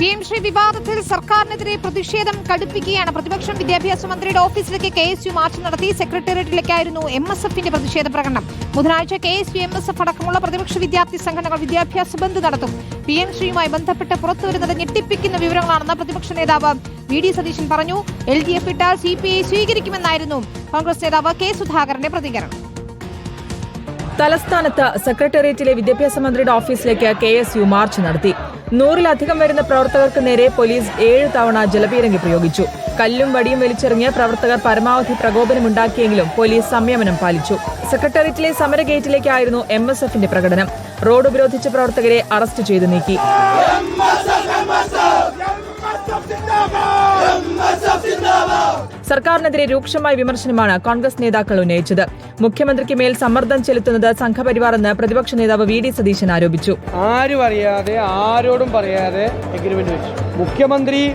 P M Shri വിവാദത്തിൽ സർക്കാരിനെതിരെ പ്രതിഷേധം കടുപ്പിക്കുകയാണ്. പ്രതിപക്ഷം വിദ്യാഭ്യാസ മന്ത്രിയുടെ ഓഫീസിലേക്ക് കെ എസ് യു മാർച്ച് നടത്തി സെക്രട്ടേറിയറ്റിലേക്കായിരുന്നു എം എസ് എഫിന്റെ പ്രതിഷേധ പ്രകടനം. ബുധനാഴ്ച K S U M S F അടക്കമുള്ള പ്രതിപക്ഷ വിദ്യാർത്ഥി സംഘടനകൾ വിദ്യാഭ്യാസ ബന്ദ് നടത്തും. പി എം ശ്രീയുമായി ബന്ധപ്പെട്ട് പുറത്തുവരുന്നത് ഞെട്ടിപ്പിക്കുന്ന വിവരങ്ങളാണെന്ന് പ്രതിപക്ഷ നേതാവ് വി ഡി സതീശൻ പറഞ്ഞു. എൽ ഡി എഫ് ഇട്ടാൽ സി പി ഐ സ്വീകരിക്കുമെന്നായിരുന്നു കോൺഗ്രസ് നേതാവ് കെ സുധാകരന്റെ പ്രതികരണം. തലസ്ഥാനത്ത് സെക്രട്ടേറിയറ്റിലെ വിദ്യാഭ്യാസ മന്ത്രിയുടെ ഓഫീസിലേക്ക് കെ എസ് യു മാർച്ച് നടത്തി. നൂറിലധികം വരുന്ന പ്രവർത്തകർക്ക് നേരെ പോലീസ് ഏഴ് തവണ ജലപീരങ്കി പ്രയോഗിച്ചു. കല്ലും വടിയും വലിച്ചെറിഞ്ഞ് പ്രവർത്തകർ പരമാവധി പ്രകോപനമുണ്ടാക്കിയെങ്കിലും പോലീസ് സംയമനം പാലിച്ചു. സെക്രട്ടേറിയറ്റിലെ സമരഗേറ്റിലേക്കായിരുന്നു എം എസ് എഫിന്റെ പ്രകടനം. റോഡ് ഉപരോധിച്ച പ്രവർത്തകരെ അറസ്റ്റ് ചെയ്തു നീക്കി. സർക്കാരിനെതിരെ രൂക്ഷമായ വിമർശനമാണ് കോൺഗ്രസ് നേതാക്കൾ ഉന്നയിച്ചത്. മുഖ്യമന്ത്രിക്ക് മേൽ സമ്മർദ്ദം ചെലുത്തുന്നത് സംഘപരിവാർ എന്ന് പ്രതിപക്ഷ നേതാവ് വി ഡി സതീശൻ ആരോപിച്ചു. ആരും അറിയാതെ ആരോടും പറയാതെ എഗ്രിമെന്റ് വെച്ചു. മുഖ്യമന്ത്രി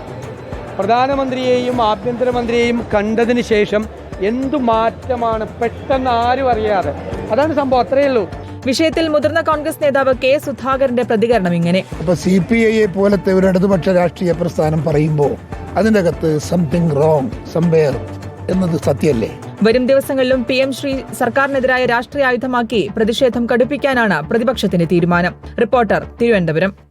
പ്രധാനമന്ത്രിയെയും ആഭ്യന്തരമന്ത്രിയെയും കണ്ടതിന് ശേഷം എന്തു മാറ്റമാണ് പെട്ടെന്ന് ആരും അറിയാതെ. അതാണ് സംഭവം. അത്രയേ ഉള്ളൂ. വിഷയത്തിൽ മുതിർന്ന കോൺഗ്രസ് നേതാവ് കെ സുധാകരന്റെ പ്രതികരണം ഇങ്ങനെ. അപ്പൊ സി പി ഐയെ പോലത്തെ ഒരു ഇടതുപക്ഷ രാഷ്ട്രീയ പ്രസ്ഥാനം പറയുമ്പോൾ അതിന്റെ അകത്ത് സംതിങ് റോങ് സംവെയർ എന്നത് സത്യല്ലേ? വരും ദിവസങ്ങളിലും പി എം ശ്രീ സർക്കാരിനെതിരായ രാഷ്ട്രീയ ആയുധമാക്കി പ്രതിഷേധം കടുപ്പിക്കാനാണ് പ്രതിപക്ഷത്തിന്റെ തീരുമാനം. റിപ്പോർട്ടർ തിരുവനന്തപുരം.